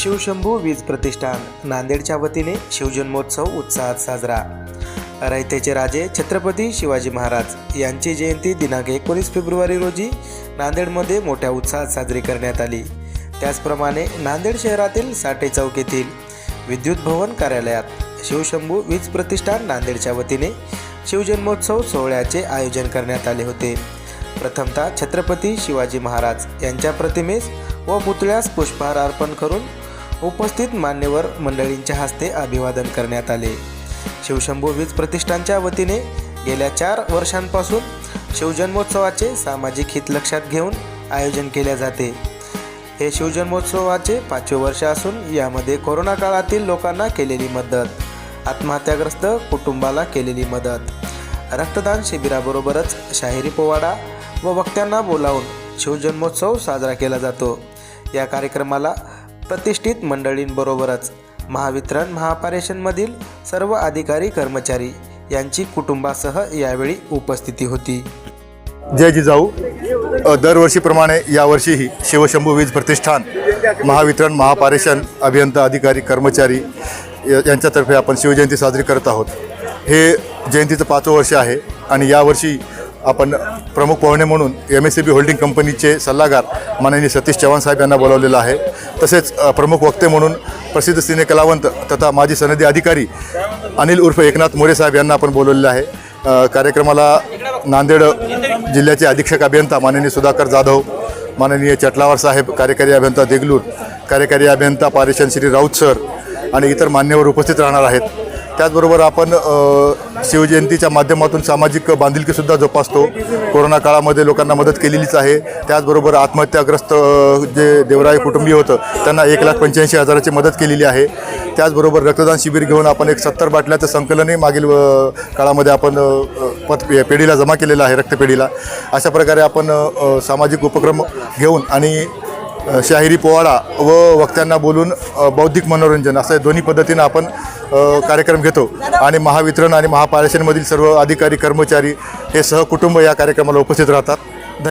शिवशंभू वीज प्रतिष्ठान. नांदेडच्या वतीने शिवजन्मोत्सव उत्साहात साजरा. रयतेचे राजे छत्रपती शिवाजी महाराज यांची जयंती दिनांक एकोणीस फेब्रुवारी रोजी नांदेडमध्ये मोठ्या उत्साहात साजरी करण्यात आली. त्याचप्रमाणे नांदेड शहरातील साठे चौक येथील विद्युत भवन कार्यालयात शिवशंभू वीज प्रतिष्ठान नांदेडच्या वतीने शिवजन्मोत्सव सोहळ्याचे आयोजन करण्यात आले होते. प्रथमतः छत्रपती शिवाजी महाराज यांच्या प्रतिमेस व पुतळ्यास पुष्पहार अर्पण करून उपस्थित मान्यवर मंडळींच्या हस्ते अभिवादन करण्यात आले. शिवशंभू वीज प्रतिष्ठानच्या वतीने गेल्या चार वर्षांपासून शिवजन्मोत्सवाचे सामाजिक हित लक्षात घेऊन आयोजन केले जाते. हे शिवजन्मोत्सवाचे पाचवे वर्ष असून यामध्ये कोरोना काळातील लोकांना केलेली मदत आत्महत्याग्रस्त कुटुंबाला केलेली मदत रक्तदान शिबिराबरोबरच शाहिरी पोवाडा व वक्त्यांना बोलावून शिवजन्मोत्सव साजरा केला जातो. या कार्यक्रमाला प्रतिष्ठित मंडळींबरोबरच महावितरण महापारेषणमधील सर्व अधिकारी कर्मचारी यांची कुटुंबासह यावेळी उपस्थिती होती. जय जिजाऊ. दरवर्षीप्रमाणे यावर्षीही शिवशंभू वीज प्रतिष्ठान महावितरण महापारेषण अभियंता अधिकारी कर्मचारी यांच्यातर्फे आपण शिवजयंती साजरी करत आहोत. हे जयंतीचं पाचवं वर्ष आहे आणि यावर्षी आपण प्रमुख पाहुणे म्हणून M S C B holding कंपनीचे सल्लागार माननीय सतीश चव्हाण साहेब यांना बोलावलेलं आहे. तसेच प्रमुख वक्ते म्हणून प्रसिद्ध सिने कलावंत तथा माजी सनदी अधिकारी अनिल उर्फ एकनाथ मोरे साहेब यांना आपण बोलवलेलं आहे. कार्यक्रमाला नांदेड जिल्ह्याचे अधीक्षक अभियंता माननीय सुधाकर जाधव माननीय चटलावर साहेब कार्यकारी अभियंता देगलूर कार्यकारी अभियंता पारेशन श्री राऊत सर आणि इतर मान्यवर उपस्थित राहणार आहेत. त्याचबरोबर आपण शिवजयंतीच्या माध्यमातून सामाजिक बांधिलकीसुद्धा जोपासतो. कोरोना काळामध्ये लोकांना मदत केलेलीच आहे. त्याचबरोबर आत्महत्याग्रस्त जे देवराय कुटुंबीय होतं त्यांना एक लाख पंच्याऐंशी हजाराची मदत केलेली आहे. त्याचबरोबर रक्तदान शिबिर घेऊन आपण एक सत्तर बाटल्याचं संकलनही मागील काळामध्ये आपण पत पेढीला जमा केलेलं आहे रक्तपेढीला. अशा प्रकारे आपण सामाजिक उपक्रम घेऊन आणि शाहिरी पोवाडा व वक्त्यांना बोलून बौद्धिक मनोरंजन असं दोन्ही पद्धतीनं आपण कार्यक्रम घेतो. आणि महावितरण आणि महापारेषणमधील सर्व अधिकारी कर्मचारी हे सहकुटुंब या कार्यक्रमाला उपस्थित राहतात.